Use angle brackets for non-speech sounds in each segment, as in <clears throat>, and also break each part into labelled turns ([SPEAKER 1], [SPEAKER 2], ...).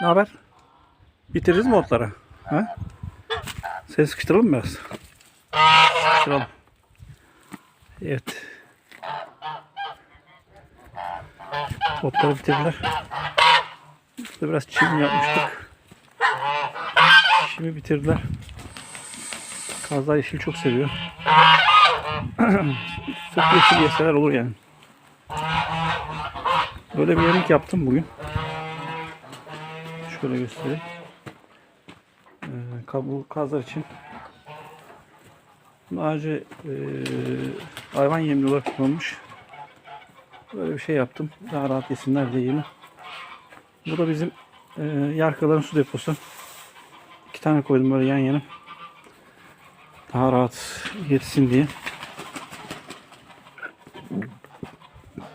[SPEAKER 1] Ne haber? Bitiririz mi otları? Ha? Seni sıkıştıralım biraz? Sıkıştıralım. Evet. Otları bitirdiler. Burada biraz çim yapmıştık. Şimdi bitirdiler. Kazlar yeşil çok seviyor. <clears throat> Sırf yeşil yeseler olur yani. Böyle bir yemek yaptım bugün. Şöyle göstereyim. Ee, kabuğu kazlar için. Ağacı e, hayvan yemli olarak kullanmış. Böyle bir şey yaptım. Daha rahat yesinler diye yeni. Bu da bizim e, yarkaların su deposu. İki tane koydum böyle yan yana. Daha rahat yetsin diye.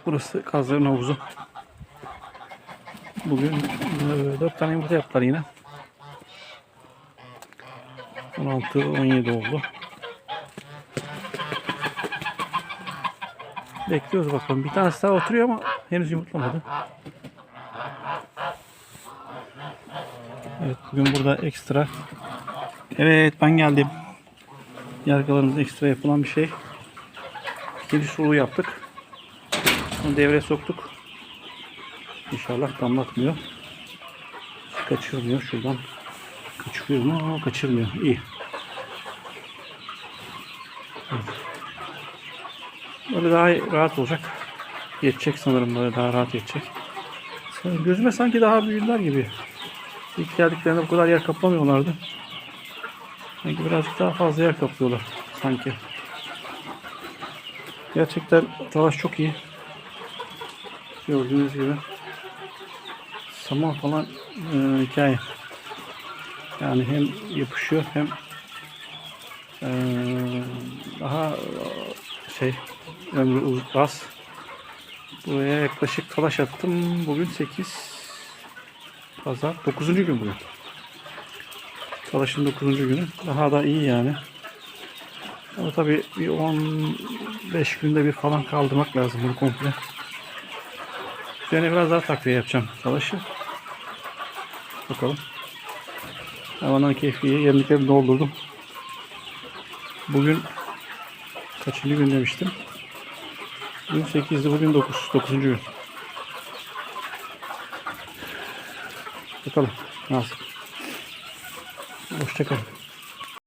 [SPEAKER 1] Burası kazların havuzu. Bugün e, 4 tane yumurta yaptılar yine. 16-17 oldu. Bekliyoruz bakalım. Bir tanesi daha oturuyor ama henüz yumurtlamadı. Evet bugün burada ekstra. Evet ben geldim. Yargılarımızda ekstra yapılan bir şey. Kedi suluğu yaptık. Bunu devreye soktuk. İnşallah damlatmıyor. Kaçırmıyor şuradan. Kaçırıyor mu? Kaçırmıyor. İyi. Böyle daha rahat olacak. Yetecek sanırım böyle daha rahat yetecek. Gözüme sanki daha büyüdüler gibi. İlk geldiklerinde bu kadar yer kaplamıyorlardı. Sanki birazcık daha fazla yer kaplıyorlar sanki. Gerçekten talaş çok iyi. Gördüğünüz gibi. Saman falan e, hikaye. Yani hem yapışıyor hem e, daha e, şey ömrü az. Buraya yaklaşık talaş attım. Bugün 8 Pazar 9. gün bugün. Talaşın 9. günü. Daha da iyi yani. Ama tabii bir 15 günde bir falan kaldırmak lazım bunu komple. Yani biraz daha takviye yapacağım talaşı. Bakalım. Hayvanların keyfiye yemliklerini doldurdum. Bugün kaçıncı gün demiştim? Bugün 8'di, bugün 9. 9. gün. Bakalım nasıl. Hoşçakalın.